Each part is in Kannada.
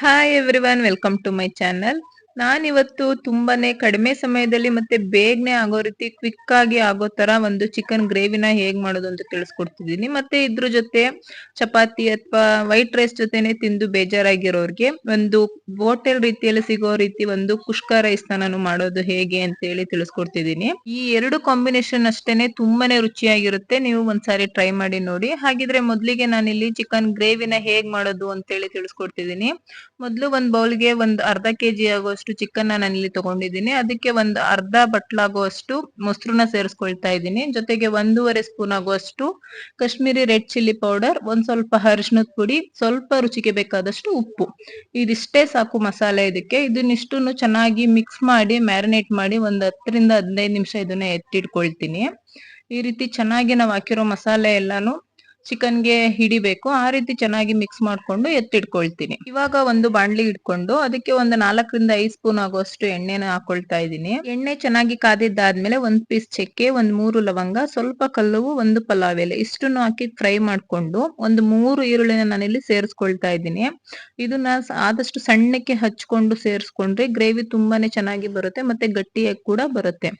Hi everyone welcome to my channel ನಾನಿವತ್ತು ತುಂಬಾನೇ ಕಡಿಮೆ ಸಮಯದಲ್ಲಿ ಮತ್ತೆ ಬೇಗನೆ ಆಗೋ ರೀತಿ ಕ್ವಿಕ್ ಆಗಿ ಆಗೋ ತರ ಒಂದು ಚಿಕನ್ ಗ್ರೇವಿನ ಹೇಗ್ ಮಾಡೋದು ಅಂತ ತಿಳಿಸ್ಕೊಡ್ತಿದ್ದೀನಿ. ಮತ್ತೆ ಇದ್ರ ಜೊತೆ ಚಪಾತಿ ಅಥವಾ ವೈಟ್ ರೈಸ್ ಜೊತೆನೆ ತಿಂದು ಬೇಜಾರಾಗಿರೋರ್ಗೆ ಒಂದು ಹೋಟೆಲ್ ರೀತಿಯಲ್ಲಿ ಸಿಗೋ ರೀತಿ ಒಂದು ಕುಷ್ಕ ರೈಸ್ ನಾನು ಮಾಡೋದು ಹೇಗೆ ಅಂತ ಹೇಳಿ ತಿಳಿಸ್ಕೊಡ್ತಿದ್ದೀನಿ. ಈ ಎರಡು ಕಾಂಬಿನೇಷನ್ ಅಷ್ಟೇನೆ ತುಂಬಾನೇ ರುಚಿಯಾಗಿರುತ್ತೆ. ನೀವು ಒಂದ್ಸಾರಿ ಟ್ರೈ ಮಾಡಿ ನೋಡಿ. ಹಾಗಿದ್ರೆ ಮೊದ್ಲಿಗೆ ನಾನಿಲ್ಲಿ ಚಿಕನ್ ಗ್ರೇವಿನ ಹೇಗ್ ಮಾಡೋದು ಅಂತ ಹೇಳಿ ತಿಳಿಸ್ಕೊಡ್ತಿದ್ದೀನಿ. ಮೊದ್ಲು ಒಂದ್ ಬೌಲ್ಗೆ ಒಂದ್ ಅರ್ಧ ಕೆಜಿ ಆಗುವಷ್ಟು ಚಿಕನ್ ನಾನು ಇಲ್ಲಿ ತಗೊಂಡಿದ್ದೀನಿ. ಅದಕ್ಕೆ ಒಂದ್ ಅರ್ಧ ಬಟ್ಲಾಗುವಷ್ಟು ಮೊಸರನ್ನ ಸೇರಿಸ್ಕೊಳ್ತಾ ಇದ್ದೀನಿ. ಜೊತೆಗೆ ಒಂದೂವರೆ ಸ್ಪೂನ್ ಆಗುವಷ್ಟು ಕಾಶ್ಮೀರಿ ರೆಡ್ ಚಿಲ್ಲಿ ಪೌಡರ್, ಒಂದ್ ಸ್ವಲ್ಪ ಅರಿಶಿನದ ಪುಡಿ, ಸ್ವಲ್ಪ ರುಚಿಗೆ ಬೇಕಾದಷ್ಟು ಉಪ್ಪು. ಇದಿಷ್ಟೇ ಸಾಕು ಮಸಾಲೆ ಇದಕ್ಕೆ. ಇದನ್ನಿಷ್ಟನ್ನು ಚೆನ್ನಾಗಿ ಮಿಕ್ಸ್ ಮಾಡಿ ಮ್ಯಾರಿನೇಟ್ ಮಾಡಿ ಒಂದ್ ಹತ್ತರಿಂದ ಹದಿನೈದು ನಿಮಿಷ ಇದನ್ನ ಎತ್ತಿಟ್ಕೊಳ್ತೀನಿ. ಈ ರೀತಿ ಚೆನ್ನಾಗಿ ನಾವು ಹಾಕಿರೋ ಮಸಾಲೆ ಎಲ್ಲಾನು ಚಿಕನ್ಗೆ ಹಿಡಿಬೇಕು, ಆ ರೀತಿ ಚೆನ್ನಾಗಿ ಮಿಕ್ಸ್ ಮಾಡ್ಕೊಂಡು ಎತ್ತಿಟ್ಕೊಳ್ತೀನಿ. ಇವಾಗ ಒಂದು ಬಾಣ್ಲಿ ಇಟ್ಕೊಂಡು ಅದಕ್ಕೆ ಒಂದು ನಾಲ್ಕರಿಂದ ಐದು ಸ್ಪೂನ್ ಆಗುವಷ್ಟು ಎಣ್ಣೆನ ಹಾಕೊಳ್ತಾ ಇದ್ದೀನಿ. ಎಣ್ಣೆ ಚೆನ್ನಾಗಿ ಕಾದಿದ್ದಾದ್ಮೇಲೆ ಒಂದ್ ಪೀಸ್ ಚಕ್ಕೆ, ಒಂದ್ ಮೂರು ಲವಂಗ, ಸ್ವಲ್ಪ ಕಲ್ಲುವು, ಒಂದು ಪಲಾವ್ ಎಲೆ ಇಷ್ಟನ್ನು ಹಾಕಿ ಫ್ರೈ ಮಾಡ್ಕೊಂಡು ಒಂದು ಮೂರು ಈರುಳ್ಳಿನ ನಾನಿಲ್ಲಿ ಸೇರಿಸ್ಕೊಳ್ತಾ ಇದ್ದೀನಿ. ಇದನ್ನ ಆದಷ್ಟು ಸಣ್ಣಕ್ಕೆ ಹಚ್ಕೊಂಡು ಸೇರಿಸ್ಕೊಂಡ್ರೆ ಗ್ರೇವಿ ತುಂಬಾನೇ ಚೆನ್ನಾಗಿ ಬರುತ್ತೆ ಮತ್ತೆ ಗಟ್ಟಿಯಾಗಿ ಕೂಡ ಬರುತ್ತೆ.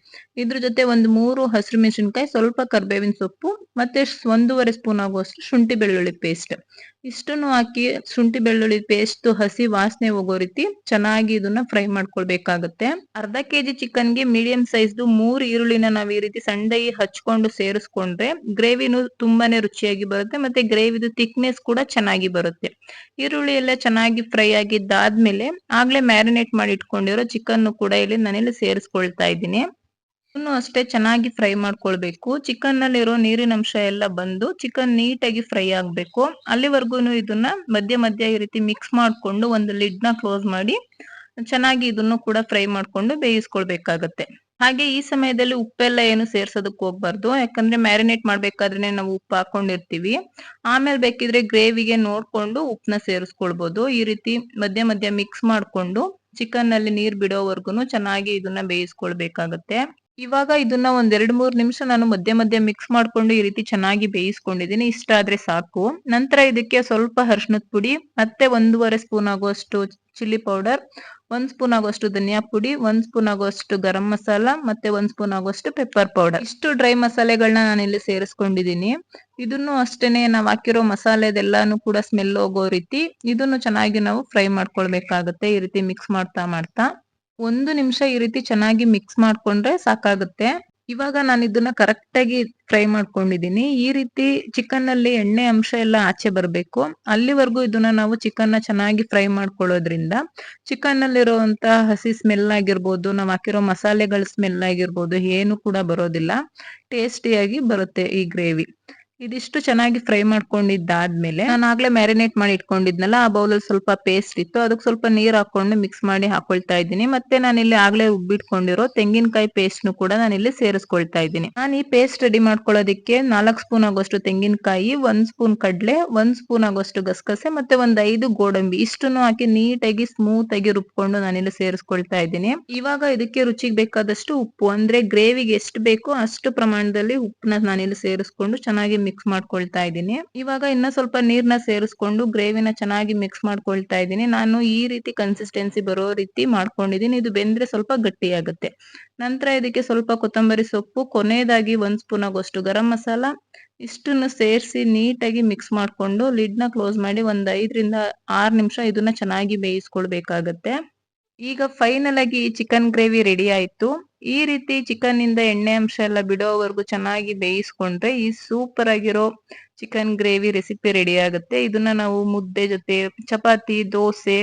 ಇದ್ರ ಜೊತೆ ಒಂದು ಮೂರು ಹಸಿರು ಮೆಣಸಿನ್ಕಾಯಿ, ಸ್ವಲ್ಪ ಕರ್ಬೇವಿನ ಸೊಪ್ಪು, ಮತ್ತೆ ಒಂದೂವರೆ ಸ್ಪೂನ್ ಶುಂಠಿ ಬೆಳ್ಳುಳ್ಳಿ ಪೇಸ್ಟ್ ಇಷ್ಟನ್ನು ಹಾಕಿ ಶುಂಠಿ ಬೆಳ್ಳುಳ್ಳಿ ಪೇಸ್ಟ್ ಹಸಿ ವಾಸನೆ ಹೋಗೋ ರೀತಿ ಚೆನ್ನಾಗಿ ಇದನ್ನ ಫ್ರೈ ಮಾಡ್ಕೊಳ್ಬೇಕಾಗತ್ತೆ. ಅರ್ಧ ಕೆಜಿ ಚಿಕನ್ಗೆ ಮೀಡಿಯಂ ಸೈಜ್ದು ಮೂರು ಈರುಳ್ಳಿನ ನಾವ್ ಈ ರೀತಿ ಸಣ್ಣದಾಗಿ ಹಚ್ಕೊಂಡು ಸೇರಿಸ್ಕೊಂಡ್ರೆ ಗ್ರೇವಿನೂ ತುಂಬಾನೇ ರುಚಿಯಾಗಿ ಬರುತ್ತೆ ಮತ್ತೆ ಗ್ರೇವಿದು ಥಿಕ್ನೆಸ್ ಕೂಡ ಚೆನ್ನಾಗಿ ಬರುತ್ತೆ. ಈರುಳ್ಳಿ ಎಲ್ಲ ಚೆನ್ನಾಗಿ ಫ್ರೈ ಆಗಿದ್ದಾದ್ಮೇಲೆ ಆಗ್ಲೇ ಮ್ಯಾರಿನೇಟ್ ಮಾಡಿ ಇಟ್ಕೊಂಡಿರೋ ಚಿಕನ್ ಕೂಡ ಇಲ್ಲಿ ನಾನಿಲ್ಲಿ ಸೇರಿಸ್ಕೊಳ್ತಾ ಇದ್ದೀನಿ. ಅಷ್ಟೇ ಚೆನ್ನಾಗಿ ಫ್ರೈ ಮಾಡ್ಕೊಳ್ಬೇಕು. ಚಿಕನ್ ನಲ್ಲಿರೋ ನೀರಿನ ಅಂಶ ಎಲ್ಲ ಬಂದು ಚಿಕನ್ ನೀಟಾಗಿ ಫ್ರೈ ಆಗ್ಬೇಕು. ಅಲ್ಲಿವರೆಗೂ ಇದನ್ನ ಮಧ್ಯ ಮಧ್ಯ ಈ ರೀತಿ ಮಿಕ್ಸ್ ಮಾಡ್ಕೊಂಡು ಒಂದು ಲಿಡ್ನ ಕ್ಲೋಸ್ ಮಾಡಿ ಚೆನ್ನಾಗಿ ಇದನ್ನು ಕೂಡ ಫ್ರೈ ಮಾಡ್ಕೊಂಡು ಬೇಯಿಸ್ಕೊಳ್ಬೇಕಾಗತ್ತೆ. ಹಾಗೆ ಈ ಸಮಯದಲ್ಲಿ ಉಪ್ಪೆಲ್ಲ ಏನು ಸೇರ್ಸೋದಕ್ಕೆ ಹೋಗ್ಬಾರ್ದು. ಯಾಕಂದ್ರೆ ಮ್ಯಾರಿನೇಟ್ ಮಾಡ್ಬೇಕಾದ್ರೆ ನಾವು ಉಪ್ಪು ಹಾಕೊಂಡಿರ್ತೀವಿ. ಆಮೇಲೆ ಬೇಕಿದ್ರೆ ಗ್ರೇವಿಗೆ ನೋಡ್ಕೊಂಡು ಉಪ್ಪನ್ನ ಸೇರಿಸ್ಕೊಳ್ಬಹುದು ಈ ರೀತಿ ಮಧ್ಯ ಮಧ್ಯ ಮಿಕ್ಸ್ ಮಾಡ್ಕೊಂಡು ಚಿಕನ್ನಲ್ಲಿ ನೀರ್ ಬಿಡೋವರೆಗೂ ಚೆನ್ನಾಗಿ ಇದನ್ನ ಬೇಯಿಸ್ಕೊಳ್ಬೇಕಾಗತ್ತೆ. ಇವಾಗ ಇದನ್ನ ಒಂದ್ ಎರಡ್ ಮೂರ್ ನಿಮಿಷ ನಾನು ಮಧ್ಯ ಮಧ್ಯ ಮಿಕ್ಸ್ ಮಾಡ್ಕೊಂಡು ಈ ರೀತಿ ಚೆನ್ನಾಗಿ ಬೇಯಿಸ್ಕೊಂಡಿದ್ದೀನಿ. ಇಷ್ಟ ಆದ್ರೆ ಸಾಕು. ನಂತರ ಇದಕ್ಕೆ ಸ್ವಲ್ಪ ಅರ್ಶಿನದ ಪುಡಿ, ಮತ್ತೆ ಒಂದೂವರೆ ಸ್ಪೂನ್ ಆಗುವಷ್ಟು ಚಿಲ್ಲಿ ಪೌಡರ್ ಒಂದ್ ಸ್ಪೂನ್ ಆಗುವಷ್ಟು ಧನಿಯಾ ಪುಡಿ, ಒಂದ್ ಸ್ಪೂನ್ ಆಗುವಷ್ಟು ಗರಂ ಮಸಾಲ, ಮತ್ತೆ ಒಂದ್ ಸ್ಪೂನ್ ಆಗುವಷ್ಟು ಪೆಪ್ಪರ್ ಪೌಡರ್ ಇಷ್ಟು ಡ್ರೈ ಮಸಾಲೆಗಳನ್ನ ನಾನು ಇಲ್ಲಿ ಸೇರಿಸ್ಕೊಂಡಿದ್ದೀನಿ. ಇದನ್ನು ಅಷ್ಟೇನೆ ನಾವ್ ಹಾಕಿರೋ ಮಸಾಲೆದೆಲ್ಲಾನು ಕೂಡ ಸ್ಮೆಲ್ ಹೋಗೋ ರೀತಿ ಇದನ್ನು ಚೆನ್ನಾಗಿ ನಾವು ಫ್ರೈ ಮಾಡ್ಕೊಳ್ಬೇಕಾಗತ್ತೆ ಈ ರೀತಿ ಮಿಕ್ಸ್ ಮಾಡ್ತಾ ಮಾಡ್ತಾ. ಒಂದು ನಿಮಿಷ ಈ ರೀತಿ ಚೆನ್ನಾಗಿ ಮಿಕ್ಸ್ ಮಾಡ್ಕೊಂಡ್ರೆ ಸಾಕಾಗುತ್ತೆ. ಇವಾಗ ನಾನು ಇದನ್ನ ಕರೆಕ್ಟ್ ಆಗಿ ಫ್ರೈ ಮಾಡ್ಕೊಂಡಿದೀನಿ ಈ ರೀತಿ ಚಿಕನ್ನಲ್ಲಿ ಎಣ್ಣೆ ಅಂಶ ಎಲ್ಲ ಆಚೆ ಬರಬೇಕು. ಅಲ್ಲಿವರೆಗೂ ಇದನ್ನ ನಾವು ಚಿಕನ್ನ ಚೆನ್ನಾಗಿ ಫ್ರೈ ಮಾಡ್ಕೊಳ್ಳೋದ್ರಿಂದ ಚಿಕನ್ ಅಲ್ಲಿರುವಂತ ಹಸಿ ಸ್ಮೆಲ್ ಆಗಿರ್ಬೋದು, ನಾವು ಹಾಕಿರೋ ಮಸಾಲೆಗಳ ಸ್ಮೆಲ್ ಆಗಿರ್ಬೋದು, ಏನು ಕೂಡ ಬರೋದಿಲ್ಲ. ಟೇಸ್ಟಿಯಾಗಿ ಬರುತ್ತೆ ಈ ಗ್ರೇವಿ ಇದಿಷ್ಟು ಚೆನ್ನಾಗಿ ಫ್ರೈ ಮಾಡ್ಕೊಂಡಿದ್ದಾದ್ಮೇಲೆ ನಾನು ಆಗ್ಲೇ ಮ್ಯಾರಿನೇಟ್ ಮಾಡಿ ಇಟ್ಕೊಂಡಿದ್ನಲ್ಲ, ಆ ಬೌಲಲ್ಲಿ ಸ್ವಲ್ಪ ಪೇಸ್ಟ್ ಇತ್ತು. ಅದಕ್ಕೆ ಸ್ವಲ್ಪ ನೀರ್ ಹಾಕೊಂಡು ಮಿಕ್ಸ್ ಮಾಡಿ ಹಾಕೊಳ್ತಾ ಇದ್ದೀನಿ. ಮತ್ತೆ ನಾನು ಇಲ್ಲಿ ಆಗ್ಲೇ ಉಬ್ಬಿಟ್ಕೊಂಡಿರೋ ತೆಂಗಿನಕಾಯಿ ಪೇಸ್ಟ್ ನು ಕೂಡ ನಾನು ಇಲ್ಲಿ ಸೇರಿಸ್ಕೊಳ್ತಾ ಇದ್ದೀನಿ. ನಾನು ಈ ಪೇಸ್ಟ್ ರೆಡಿ ಮಾಡ್ಕೊಳ್ಳೋದಕ್ಕೆ ನಾಲ್ಕು ಸ್ಪೂನ್ ಆಗೋಷ್ಟು ತೆಂಗಿನಕಾಯಿ, ಒಂದ್ ಸ್ಪೂನ್ ಕಡ್ಲೆ, ಒಂದ್ ಸ್ಪೂನ್ ಆಗೋಷ್ಟು ಗಸಗಸೆ ಮತ್ತೆ ಒಂದ್ ಐದು ಗೋಡಂಬಿ. ಇಷ್ಟನ್ನು ಹಾಕಿ ನೀಟಾಗಿ ಸ್ಮೂತ್ ಆಗಿ ರುಬ್ಕೊಂಡು ನಾನಿಲ್ಲಿ ಸೇರಿಸ್ಕೊಳ್ತಾ ಇದ್ದೀನಿ. ಇವಾಗ ಇದಕ್ಕೆ ರುಚಿಗೆ ಬೇಕಾದಷ್ಟು ಉಪ್ಪು. ಅಂದ್ರೆ ಗ್ರೇವಿಗೆ ಎಷ್ಟು ಬೇಕೋ ಅಷ್ಟು ಪ್ರಮಾಣದಲ್ಲಿ ಉಪ್ಪನ್ನ ನಾನಿಲ್ಲಿ ಸೇರಿಸ್ಕೊಂಡು ಚೆನ್ನಾಗಿ ಮಿಕ್ಸ್ ಮಾಡ್ಕೊಳ್ತಾ ಇದ್ದೀನಿ. ಇವಾಗ ಇನ್ನ ಸ್ವಲ್ಪ ನೀರ್ನ ಸೇರಿಸ್ಕೊಂಡು ಗ್ರೇವಿನ ಚೆನ್ನಾಗಿ ಮಿಕ್ಸ್ ಮಾಡ್ಕೊಳ್ತಾ ಇದ್ದೀನಿ. ನಾನು ಈ ರೀತಿ ಕನ್ಸಿಸ್ಟೆನ್ಸಿ ಬರೋ ರೀತಿ ಮಾಡ್ಕೊಂಡಿದ್ದೀನಿ. ಇದು ಬೆಂದ್ರೆ ಸ್ವಲ್ಪ ಗಟ್ಟಿಯಾಗುತ್ತೆ. ನಂತರ ಇದಕ್ಕೆ ಸ್ವಲ್ಪ ಕೊತ್ತಂಬರಿ ಸೊಪ್ಪು, ಕೊನೆಯದಾಗಿ ಒಂದ್ ಸ್ಪೂನ್ ಆಗೋಷ್ಟು ಗರಂ ಮಸಾಲ, ಇಷ್ಟನ್ನು ಸೇರಿಸಿ ನೀಟಾಗಿ ಮಿಕ್ಸ್ ಮಾಡ್ಕೊಂಡು ಲಿಡ್ನ ಕ್ಲೋಸ್ ಮಾಡಿ ಒಂದ್ ಐದರಿಂದ ಆರು ನಿಮಿಷ ಇದನ್ನ ಚೆನ್ನಾಗಿ ಬೇಯಿಸ್ಕೊಳ್ಬೇಕಾಗತ್ತೆ. ಈಗ ಫೈನಲ್ ಆಗಿ ಚಿಕನ್ ಗ್ರೇವಿ ರೆಡಿ ಆಯ್ತು. ಈ ರೀತಿ ಚಿಕನ್ ಇಂದ ಎಣ್ಣೆ ಅಂಶ ಎಲ್ಲ ಬಿಡೋವರೆಗೂ ಚೆನ್ನಾಗಿ ಬೇಯಿಸ್ಕೊಂಡ್ರೆ ಈ ಸೂಪರ್ ಆಗಿರೋ ಚಿಕನ್ ಗ್ರೇವಿ ರೆಸಿಪಿ ರೆಡಿ ಆಗುತ್ತೆ. ಇದನ್ನ ನಾವು ಮುದ್ದೆ ಜೊತೆ, chapati, dosa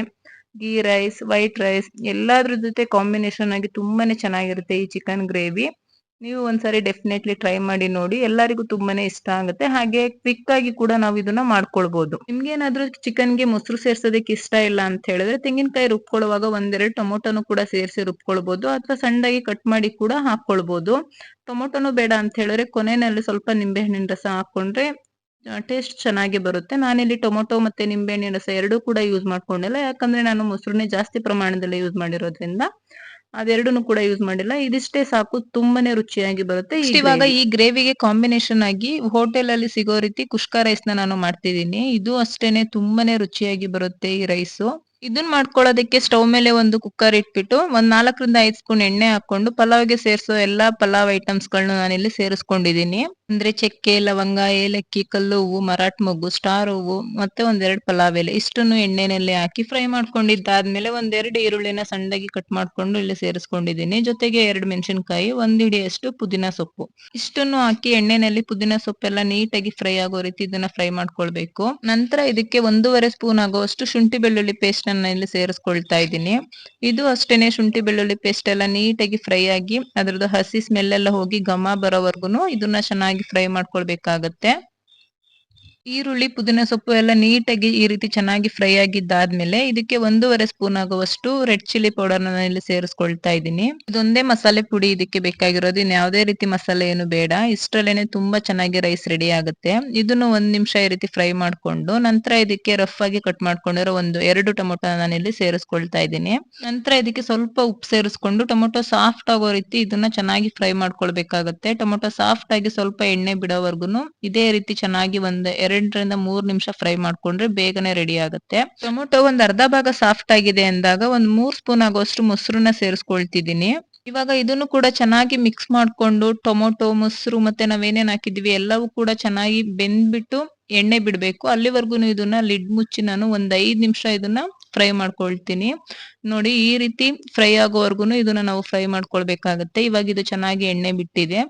ghee rice white rice ಎಲ್ಲಾದ್ರ ಜೊತೆ ಕಾಂಬಿನೇಷನ್ ಆಗಿ ತುಂಬಾನೇ ಚೆನ್ನಾಗಿರುತ್ತೆ ಈ ಚಿಕನ್ ಗ್ರೇವಿ ನೀವು ಒಂದ್ಸರಿ ಡೆಫಿನೆಟ್ಲಿ ಟ್ರೈ ಮಾಡಿ ನೋಡಿ. ಎಲ್ಲರಿಗೂ ತುಂಬಾನೇ ಇಷ್ಟ ಆಗುತ್ತೆ. ಹಾಗೆ ಕ್ವಿಕ್ ಆಗಿ ಕೂಡ ನಾವು ಇದನ್ನ ಮಾಡ್ಕೊಳ್ಬಹುದು ನಿಮ್ಗೆ ಏನಾದ್ರೂ ಚಿಕನ್ಗೆ ಮೊಸರು ಸೇರ್ಸೋದಕ್ಕೆ ಇಷ್ಟ ಇಲ್ಲ ಅಂತ ಹೇಳಿದ್ರೆ ತೆಂಗಿನಕಾಯಿ ರುಬ್ಕೊಳ್ಳುವಾಗ ಒಂದೆರಡು ಟೊಮೊಟೊನು ಕೂಡ ಸೇರಿಸಿ ರುಬ್ಕೊಳ್ಬಹುದು ಅಥವಾ ಸಣ್ಣದಾಗಿ ಕಟ್ ಮಾಡಿ ಕೂಡ ಹಾಕೊಳ್ಬಹುದು ಟೊಮೊಟೊನು ಬೇಡ ಅಂತ ಹೇಳಿದ್ರೆ ಕೊನೆಯಲ್ಲಿ ಸ್ವಲ್ಪ ನಿಂಬೆಹಣ್ಣಿನ ರಸ ಹಾಕೊಂಡ್ರೆ ಟೇಸ್ಟ್ ಚೆನ್ನಾಗಿ ಬರುತ್ತೆ. ನಾನಿಲ್ಲಿ ಟೊಮೊಟೊ ಮತ್ತೆ ನಿಂಬೆಹಣ್ಣಿನ ರಸ ಎರಡೂ ಕೂಡ ಯೂಸ್ ಮಾಡ್ಕೊಂಡಿಲ್ಲ. ಯಾಕಂದ್ರೆ ನಾನು ಮೊಸರನ್ನೇ ಜಾಸ್ತಿ ಪ್ರಮಾಣದಲ್ಲಿ ಯೂಸ್ ಮಾಡಿರೋದ್ರಿಂದ. ಅದೆರಡನ್ನು ಕೂಡ ಯೂಸ್ ಮಾಡಿಲ್ಲ. ಇದಿಷ್ಟೇ ಸಾಕು ತುಂಬಾನೇ ರುಚಿಯಾಗಿ ಬರುತ್ತೆ. ಇವಾಗ ಈ ಗ್ರೇವಿಗೆ ಕಾಂಬಿನೇಷನ್ ಆಗಿ ಹೋಟೆಲ್ ಅಲ್ಲಿ ಸಿಗೋ ರೀತಿ ಕುಷ್ಕ ರೈಸ್ನ ನಾನು ಮಾಡ್ತಿದ್ದೀನಿ. ಇದು ಅಷ್ಟೇನೆ ತುಂಬಾನೇ ರುಚಿಯಾಗಿ ಬರುತ್ತೆ ಈ ರೈಸು ಇದನ್ನ ಮಾಡ್ಕೊಳ್ಳೋದಕ್ಕೆ ಸ್ಟವ್ ಮೇಲೆ ಒಂದು ಕುಕ್ಕರ್ ಇಟ್ಬಿಟ್ಟು ಒಂದ್ ನಾಲ್ಕರಿಂದ ಐದ್ ಸ್ಪೂನ್ ಎಣ್ಣೆ ಹಾಕೊಂಡು ಪಲಾವ್ಗೆ ಸೇರಿಸೋ ಎಲ್ಲಾ ಪಲಾವ್ ಐಟಮ್ಸ್ ಗಳನ್ನ ನಾನಿಲ್ಲಿ ಸೇರಿಸ್ಕೊಂಡಿದೀನಿ ಅಂದ್ರೆ ಚಕ್ಕೆ, ಲವಂಗ, ಏಲಕ್ಕಿ ಕಲ್ಲು ಹೂವು ಮರಾಠ್ ಮೊಗ್ಗು, ಸ್ಟಾರ್ ಹೂವು, ಮತ್ತೆ ಒಂದೆರಡು ಪಲಾವ್ ಎಲೆ. ಇಷ್ಟನ್ನು ಎಣ್ಣೆನಲ್ಲಿ ಹಾಕಿ ಫ್ರೈ ಮಾಡ್ಕೊಂಡಿದ್ದಾದ್ಮೇಲೆ ಒಂದೆರಡು ಈರುಳ್ಳಿನ ಸಣ್ಣದಾಗಿ ಕಟ್ ಮಾಡ್ಕೊಂಡು ಇಲ್ಲಿ ಸೇರಿಸ್ಕೊಂಡಿದ್ದೀನಿ. ಜೊತೆಗೆ ಎರಡು ಮೆಣಸಿನಕಾಯಿ, ಒಂದ್ ಹಿಡಿಯಷ್ಟು ಪುದೀನ ಸೊಪ್ಪು. ಇಷ್ಟನ್ನು ಹಾಕಿ ಎಣ್ಣೆನಲ್ಲಿ ಪುದೀನ ಸೊಪ್ಪೆಲ್ಲ ನೀಟಾಗಿ ಫ್ರೈ ಆಗೋ ರೀತಿ ಇದನ್ನ ಫ್ರೈ ಮಾಡ್ಕೊಳ್ಬೇಕು. ನಂತರ ಇದಕ್ಕೆ ಒಂದೂವರೆ ಸ್ಪೂನ್ ಆಗುವಷ್ಟು ಶುಂಠಿ ಬೆಳ್ಳುಳ್ಳಿ ಪೇಸ್ಟ್ ಅನ್ನ ಇಲ್ಲಿ ಸೇರಿಸ್ಕೊಳ್ತಾ ಇದ್ದೀನಿ. ಇದು ಅಷ್ಟೇನೆ ಶುಂಠಿ ಬೆಳ್ಳುಳ್ಳಿ ಪೇಸ್ಟ್ ಎಲ್ಲ ನೀಟಾಗಿ ಫ್ರೈ ಆಗಿ ಅದ್ರದ್ದು ಹಸಿ ಸ್ಮೆಲ್ ಎಲ್ಲ ಹೋಗಿ ಘಮ ಬರೋವರೆಗೂ ಇದನ್ನ ಚೆನ್ನಾಗಿ ಫ್ರೈ ಮಾಡ್ಕೊಳ್ಬೇಕಾಗತ್ತೆ. ಈರುಳ್ಳಿ, ಪುದೀನ ಸೊಪ್ಪು ಎಲ್ಲ ನೀಟಾಗಿ ಈ ರೀತಿ ಚೆನ್ನಾಗಿ ಫ್ರೈ ಆಗಿದ್ದಾದ್ಮೇಲೆ ಇದಕ್ಕೆ ಒಂದೂವರೆ ಸ್ಪೂನ್ ಆಗುವಷ್ಟು ರೆಡ್ ಚಿಲ್ಲಿ ಪೌಡರ್ ಇಲ್ಲಿ ಸೇರಿಸ್ಕೊಳ್ತಾ ಇದ್ದೀನಿ. ಇದೊಂದೇ ಮಸಾಲೆ ಪುಡಿ ಇದಕ್ಕೆ ಬೇಕಾಗಿರೋದು. ಇನ್ ಯಾವುದೇ ರೀತಿ ಮಸಾಲೆ ಏನು ಬೇಡ. ಇಷ್ಟರಲ್ಲೇನೆ ತುಂಬಾ ಚೆನ್ನಾಗಿ ರೈಸ್ ರೆಡಿ ಆಗುತ್ತೆ. ಇದನ್ನು ಒಂದ್ ನಿಮಿಷ ಈ ರೀತಿ ಫ್ರೈ ಮಾಡ್ಕೊಂಡು ನಂತರ ಇದಕ್ಕೆ ರಫ್ ಆಗಿ ಕಟ್ ಮಾಡ್ಕೊಂಡಿರೋ ಒಂದು ಎರಡು ಟೊಮೊಟೊ ನಾನಿಲ್ಲಿ ಸೇರಿಸ್ಕೊಳ್ತಾ ಇದ್ದೀನಿ. ನಂತರ ಇದಕ್ಕೆ ಸ್ವಲ್ಪ ಉಪ್ಪು ಸೇರಿಸ್ಕೊಂಡು ಟೊಮೊಟೊ ಸಾಫ್ಟ್ ಆಗೋ ರೀತಿ ಇದನ್ನ ಚೆನ್ನಾಗಿ ಫ್ರೈ ಮಾಡ್ಕೊಳ್ಬೇಕಾಗುತ್ತೆ. ಟೊಮೊಟೊ ಸಾಫ್ಟ್ ಆಗಿ ಸ್ವಲ್ಪ ಎಣ್ಣೆ ಬಿಡೋವರೆಗೂ ಇದೇ ರೀತಿ ಚೆನ್ನಾಗಿ ಒಂದ್ ಎರಡರಿಂದ ಮೂರ್ ನಿಮಿಷ ಫ್ರೈ ಮಾಡ್ಕೊಂಡ್ರೆ ಬೇಗನೆ ರೆಡಿ ಆಗುತ್ತೆ. ಟೊಮೊಟೊ ಒಂದ್ ಅರ್ಧ ಭಾಗ ಸಾಫ್ಟ್ ಆಗಿದೆ ಅಂದಾಗ ಒಂದ್ ಮೂರ್ ಸ್ಪೂನ್ ಆಗೋಷ್ಟು ಮೊಸರನ್ನ ಸೇರಿಸ್ಕೊಳ್ತಿದ್ದೀನಿ. ಇವಾಗ ಇದನ್ನು ಕೂಡ ಚೆನ್ನಾಗಿ ಮಿಕ್ಸ್ ಮಾಡ್ಕೊಂಡು ಟೊಮೊಟೊ, ಮೊಸರು ಮತ್ತೆ ನಾವೇನೇನ್ ಹಾಕಿದ್ವಿ ಎಲ್ಲವೂ ಕೂಡ ಚೆನ್ನಾಗಿ ಬೆಂದ್ಬಿಟ್ಟು ಎಣ್ಣೆ ಬಿಡ್ಬೇಕು. ಅಲ್ಲಿವರೆಗೂ ಇದನ್ನ ಲಿಡ್ ಮುಚ್ಚಿ ನಾನು ಒಂದ್ ಐದ್ ನಿಮಿಷ ಇದನ್ನ ಫ್ರೈ ಮಾಡ್ಕೊಳ್ತೀನಿ. ನೋಡಿ ಈ ರೀತಿ ಫ್ರೈ ಆಗೋವರೆಗೂ ಇದನ್ನ ನಾವು ಫ್ರೈ ಮಾಡ್ಕೊಳ್ಬೇಕಾಗತ್ತೆ. ಇವಾಗ ಇದು ಚೆನ್ನಾಗಿ ಎಣ್ಣೆ ಬಿಟ್ಟಿದೆ.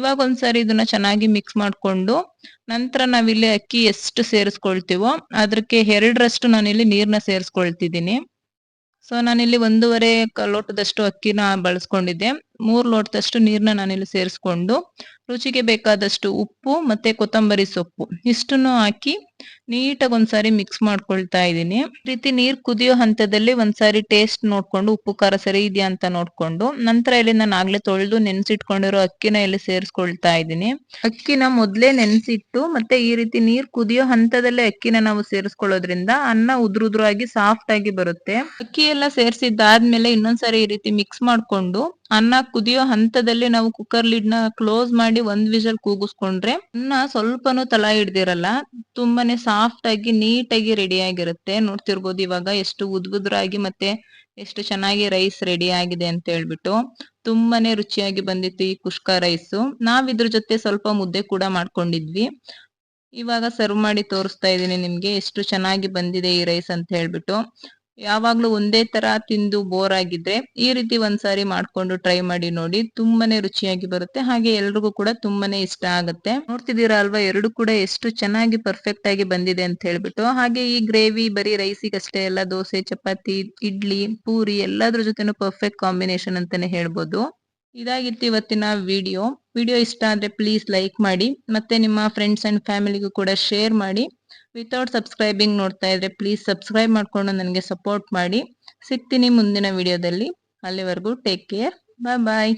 ಇವಾಗ ಒಂದ್ಸರಿ ಇದನ್ನ ಚೆನ್ನಾಗಿ ಮಿಕ್ಸ್ ಮಾಡ್ಕೊಂಡು ನಂತರ ನಾವಿಲ್ಲಿ ಅಕ್ಕಿ ಎಷ್ಟು ಸೇರಿಸ್ಕೊಳ್ತೀವೋ ಅದಕ್ಕೆ ಎರಡರಷ್ಟು ನಾನಿಲ್ಲಿ ನೀರ್ನ ಸೇರಿಸ್ಕೊಳ್ತಿದ್ದೀನಿ. ಸೊ ನಾನಿಲ್ಲಿ ಒಂದೂವರೆ ಲೋಟದಷ್ಟು ಅಕ್ಕಿನ ಬಳಸ್ಕೊಂಡಿದ್ದೆ. ಮೂರ್ ಲೋಟದಷ್ಟು ನೀರ್ನ ನಾನಿಲ್ಲಿ ಸೇರಿಸ್ಕೊಂಡು ರುಚಿಗೆ ಬೇಕಾದಷ್ಟು ಉಪ್ಪು ಮತ್ತೆ ಕೊತ್ತಂಬರಿ ಸೊಪ್ಪು, ಇಷ್ಟನ್ನು ಹಾಕಿ ನೀಟಾಗಿ ಒಂದ್ಸಾರಿ ಮಿಕ್ಸ್ ಮಾಡ್ಕೊಳ್ತಾ ಇದ್ದೀನಿ. ರೀತಿ ನೀರ್ ಕುದಿಯೋ ಹಂತದಲ್ಲಿ ಒಂದ್ಸಾರಿ ಟೇಸ್ಟ್ ನೋಡ್ಕೊಂಡು ಉಪ್ಪು, ಖಾರ ಸರಿ ಇದೆಯಾ ಅಂತ ನೋಡ್ಕೊಂಡು ನಂತರ ಇಲ್ಲಿ ನಾನು ಆಗ್ಲೇ ತೊಳೆದು ನೆನ್ಸಿಟ್ಕೊಂಡಿರೋ ಅಕ್ಕಿನ ಇಲ್ಲಿ ಸೇರಿಸ್ಕೊಳ್ತಾ ಇದ್ದೀನಿ. ಅಕ್ಕಿನ ಮೊದ್ಲೇ ನೆನ್ಸಿಟ್ಟು ಮತ್ತೆ ಈ ರೀತಿ ನೀರ್ ಕುದಿಯೋ ಹಂತದಲ್ಲೇ ಅಕ್ಕಿನ ನಾವು ಸೇರಿಸ್ಕೊಳ್ಳೋದ್ರಿಂದ ಅನ್ನ ಉದ್ರುದ್ರಾಗಿ ಸಾಫ್ಟ್ ಆಗಿ ಬರುತ್ತೆ. ಅಕ್ಕಿ ಎಲ್ಲ ಸೇರಿಸಿದ್ದಾದ್ಮೇಲೆ ಇನ್ನೊಂದ್ಸರಿ ಈ ರೀತಿ ಮಿಕ್ಸ್ ಮಾಡ್ಕೊಂಡು ಅನ್ನ ಕುದಿಯೋ ಹಂತದಲ್ಲಿ ನಾವು ಕುಕ್ಕರ್ ಲಿಡ್ನ ಕ್ಲೋಸ್ ಮಾಡಿ ಒಂದ್ ವಿಷಲ್ ಕೂಗಿಸ್ಕೊಂಡ್ರೆ ಅನ್ನ ಸ್ವಲ್ಪನೂ ತಲಾ ಹಿಡ್ದಿರಲ್ಲ, ತುಂಬಾನೇ ಸಾಫ್ಟ್ ಆಗಿ ನೀಟಾಗಿ ರೆಡಿ ಆಗಿರುತ್ತೆ. ನೋಡ್ತಿರ್ಬೋದು ಇವಾಗ ಎಷ್ಟು ಉದ್ಬುದ್ರಾಗಿ ಮತ್ತೆ ಎಷ್ಟು ಚೆನ್ನಾಗಿ ರೈಸ್ ರೆಡಿ ಆಗಿದೆ ಅಂತ ಹೇಳ್ಬಿಟ್ಟು ತುಂಬಾನೇ ರುಚಿಯಾಗಿ ಬಂದಿತ್ತು ಈ ಕುಷ್ಕ ರೈಸ್ ನಾವ್ ಇದ್ರ ಜೊತೆ ಸ್ವಲ್ಪ ಮುದ್ದೆ ಕೂಡ ಮಾಡ್ಕೊಂಡಿದ್ವಿ. ಇವಾಗ ಸರ್ವ್ ಮಾಡಿ ತೋರಿಸ್ತಾ ಇದ್ದೀನಿ ನಿಮ್ಗೆ ಎಷ್ಟು ಚೆನ್ನಾಗಿ ಬಂದಿದೆ ಈ ರೈಸ್ ಅಂತ ಹೇಳ್ಬಿಟ್ಟು. ಯಾವಾಗ್ಲೂ ಒಂದೇ ತರ ತಿಂದು ಬೋರ್ ಆಗಿದ್ರೆ ಈ ರೀತಿ ಒಂದ್ಸಾರಿ ಮಾಡ್ಕೊಂಡು ಟ್ರೈ ಮಾಡಿ ನೋಡಿ ತುಂಬಾನೇ ರುಚಿಯಾಗಿ ಬರುತ್ತೆ. ಹಾಗೆ ಎಲ್ರಿಗೂ ಕೂಡ ತುಂಬಾನೇ ಇಷ್ಟ ಆಗುತ್ತೆ. ನೋಡ್ತಿದ್ದೀರಾ ಅಲ್ವಾ, ಎರಡು ಕೂಡ ಎಷ್ಟು ಚೆನ್ನಾಗಿ ಪರ್ಫೆಕ್ಟ್ ಆಗಿ ಬಂದಿದೆ ಅಂತ ಹೇಳ್ಬಿಟ್ಟು. ಹಾಗೆ ಈ ಗ್ರೇವಿ ಬರೀ ರೈಸಿಗಷ್ಟೇ ಎಲ್ಲ ದೋಸೆ, ಚಪಾತಿ, ಇಡ್ಲಿ, ಪೂರಿ ಎಲ್ಲದ್ರ ಜೊತೆನೂ ಪರ್ಫೆಕ್ಟ್ ಕಾಂಬಿನೇಷನ್ ಅಂತಾನೆ ಹೇಳ್ಬೋದು. ಇದಾಗಿತ್ತು ಇವತ್ತಿನ ವಿಡಿಯೋ ವಿಡಿಯೋ ಇಷ್ಟ ಆದ್ರೆ ಪ್ಲೀಸ್ ಲೈಕ್ ಮಾಡಿ, ಮತ್ತೆ ನಿಮ್ಮ ಫ್ರೆಂಡ್ಸ್ ಅಂಡ್ ಫ್ಯಾಮಿಲಿಗೂ ಕೂಡ ಶೇರ್ ಮಾಡಿ. ವಿತೌಟ್ ಸಬ್ಸ್ಕ್ರೈಬಿಂಗ್ ನೋಡ್ತಾ ಇದ್ರೆ ಪ್ಲೀಸ್ ಸಬ್ಸ್ಕ್ರೈಬ್ ಮಾಡ್ಕೊಂಡು ನನಗೆ ಸಪೋರ್ಟ್ ಮಾಡಿ ಸಿಗ್ತೀನಿ ಮುಂದಿನ ವಿಡಿಯೋದಲ್ಲಿ ಅಲ್ಲಿವರೆಗೂ ಟೇಕ್ ಕೇರ್ ಬಾಯ್ ಬಾಯ್